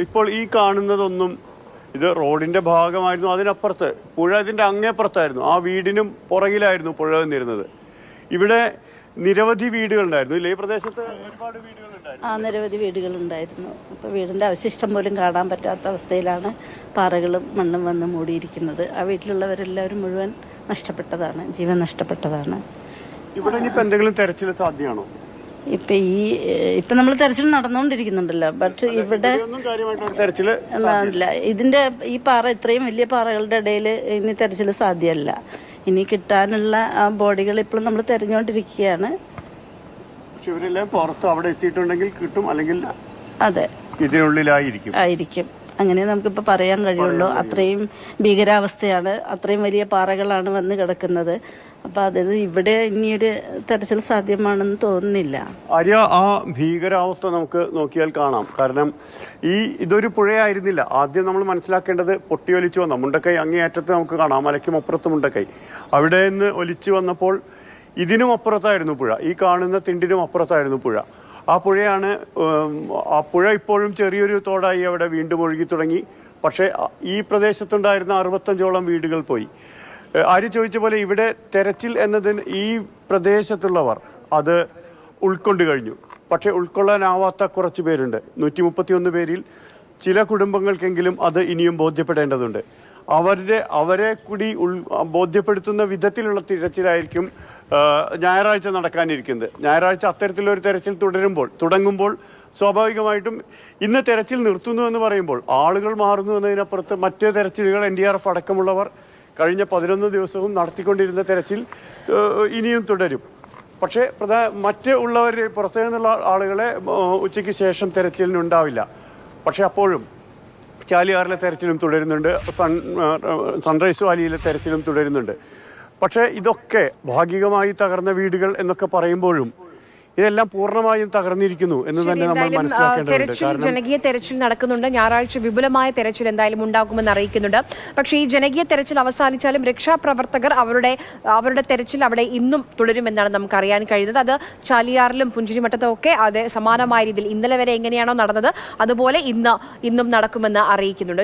ഇപ്പോൾ ഈ കാണുന്നതൊന്നും ഇത് റോഡിന്റെ ഭാഗമായിരുന്നു അതിനപ്പുറത്ത് പുഴ ഇതിന്റെ അങ്ങേപ്പുറത്തായിരുന്നു. ആ വീടിനും പുറകിലായിരുന്നു പുഴ നിന്നിരുന്നത്. ഇവിടെ നിരവധി വീടുകളുണ്ടായിരുന്നു ഇല്ലേ? ഈ പ്രദേശത്ത് ഒരുപാട് വീടുകളുണ്ടായിരുന്നു. ആ നിരവധി വീടുകളുണ്ടായിരുന്നു. അപ്പോൾ വീടിന്റെ അവശിഷ്ടം പോലും കാണാൻ പറ്റാത്ത അവസ്ഥയിലാണ് പാറകളും മണ്ണും വന്ന് മൂടിയിരിക്കുന്നത്. ആ വീട്ടിലുള്ളവരെല്ലാവരും മുഴുവൻ നഷ്ടപ്പെട്ടതാണ് ജീവൻ നഷ്ടപ്പെട്ടതാണ്. ഇവിടെ ഇനിയിപ്പോ എന്തെങ്കിലും തെരച്ചിൽ സാധ്യമാണോ? ഇപ്പം ഈ ഇപ്പം നമ്മൾ തെരച്ചിൽ നടന്നുകൊണ്ടിരിക്കുന്നുണ്ടല്ലോ ബട്ട് ഇവിടെ എന്താണില്ല ഇതിന്റെ ഈ പാറ ഇത്രയും വലിയ പാറകളുടെ ഇടയിൽ ഇനി തെരച്ചിൽ സാധ്യമല്ല ഇനി കിട്ടാനുള്ള ആ ബോഡികൾ ഇപ്പോഴും നമ്മൾ തെരഞ്ഞുകൊണ്ടിരിക്കുകയാണ് ഇവരെല്ലാം പുറത്ത് അവിടെ എത്തിയിട്ടുണ്ടെങ്കിൽ കിട്ടും അല്ലെങ്കിൽ അതെ. ഇതിനുള്ളിലായിരിക്കും. ആയിരിക്കും. അങ്ങനെ നമുക്കിപ്പോൾ പറയാൻ കഴിയുള്ളൂ. അത്രയും ഭീകരാവസ്ഥയാണ്. അത്രയും വലിയ പാറകളാണ് വന്ന് കിടക്കുന്നത്. അപ്പൊ അതായത് ഇവിടെ ഇനിയൊരു തെരച്ചിൽ സാധ്യമാണെന്ന് തോന്നുന്നില്ല. ആര്യ ആ ഭീകരാവസ്ഥ നമുക്ക് നോക്കിയാൽ കാണാം. കാരണം ഈ ഇതൊരു പുഴയായിരുന്നില്ല. ആദ്യം നമ്മൾ മനസ്സിലാക്കേണ്ടത് പൊട്ടി ഒലിച്ചു വന്ന മുണ്ടക്കൈ അങ്ങേയറ്റത്ത് നമുക്ക് കാണാം. മലയ്ക്കും അപ്പുറത്ത് മുണ്ടക്കൈ. അവിടെ നിന്ന് ഒലിച്ചു വന്നപ്പോൾ ഇതിനും അപ്പുറത്തായിരുന്നു പുഴ. ഈ കാണുന്ന തിണ്ടിനും അപ്പുറത്തായിരുന്നു പുഴ. ആ പുഴയാണ് ആ പുഴ ഇപ്പോഴും ചെറിയൊരു തോടായി അവിടെ വീണ്ടും ഒഴുകി തുടങ്ങി. പക്ഷേ ഈ പ്രദേശത്തുണ്ടായിരുന്ന അറുപത്തഞ്ചോളം വീടുകൾ പോയി. ആര് ചോദിച്ച പോലെ ഇവിടെ തെരച്ചിൽ എന്നതിന് ഈ പ്രദേശത്തുള്ളവർ അത് ഉൾക്കൊണ്ട് കഴിഞ്ഞു. പക്ഷേ ഉൾക്കൊള്ളാനാവാത്ത കുറച്ച് പേരുണ്ട്. നൂറ്റി മുപ്പത്തിയൊന്ന് പേരിൽ ചില കുടുംബങ്ങൾക്കെങ്കിലും അത് ഇനിയും ബോധ്യപ്പെടേണ്ടതുണ്ട്. അവരുടെ അവരെ കൂടി ഉൾ ബോധ്യപ്പെടുത്തുന്ന വിധത്തിലുള്ള തിരച്ചിലായിരിക്കും ഞായറാഴ്ച നടക്കാനിരിക്കുന്നത്. ഞായറാഴ്ച അത്തരത്തിലൊരു തെരച്ചിൽ തുടരുമ്പോൾ തുടങ്ങുമ്പോൾ സ്വാഭാവികമായിട്ടും ഇന്ന് തെരച്ചിൽ നിർത്തുന്നു എന്ന് പറയുമ്പോൾ ആളുകൾ മാറുന്നു എന്നതിനപ്പുറത്ത് മറ്റ് തെരച്ചിലുകൾ എൻ ഡി ആർ എഫ് അടക്കമുള്ളവർ കഴിഞ്ഞ പതിനൊന്ന് ദിവസവും നടത്തിക്കൊണ്ടിരുന്ന തെരച്ചിൽ ഇനിയും തുടരും. പക്ഷേ പ്രധാന മറ്റ് ഉള്ളവർ പുറത്തു നിന്നുള്ള ആളുകളെ ഉച്ചയ്ക്ക് ശേഷം തെരച്ചിലിനുണ്ടാവില്ല. പക്ഷേ അപ്പോഴും ചാലിയാറിലെ തെരച്ചിലും തുടരുന്നുണ്ട് സൺ സൺറൈസ് വാലിയിലെ തെരച്ചിലും തുടരുന്നുണ്ട്. പക്ഷേ ഇതൊക്കെ ഭാഗികമായി തകർന്ന വീടുകൾ എന്നൊക്കെ പറയുമ്പോഴും ഇതെല്ലാം പൂർണമായും തകർന്നിരിക്കുന്നു എന്ന് തന്നെ നമ്മൾ മനസ്സിലാക്കേണ്ടതുണ്ട്. ജനകീയ തെരച്ചിൽ നടക്കുന്നുണ്ട്. ഞായറാഴ്ച വിപുലമായ തെരച്ചിൽ എന്തായാലും ഉണ്ടാകുമെന്ന് അറിയിക്കുന്നുണ്ട്. പക്ഷേ ഈ ജനകീയ തെരച്ചിൽ അവസാനിച്ചാലും രക്ഷാപ്രവർത്തകർ അവരുടെ അവരുടെ തെരച്ചിൽ അവിടെ ഇന്നും തുടരുമെന്നാണ് നമുക്ക് അറിയാൻ കഴിയുന്നത്. അത് ചാലിയാറിലും പുഞ്ചിരിമട്ടത്തും ഒക്കെ അത് സമാനമായ രീതിയിൽ ഇന്നലെ വരെ എങ്ങനെയാണോ നടന്നത് അതുപോലെ ഇന്ന് ഇന്നും നടക്കുമെന്ന് അറിയിക്കുന്നുണ്ട്.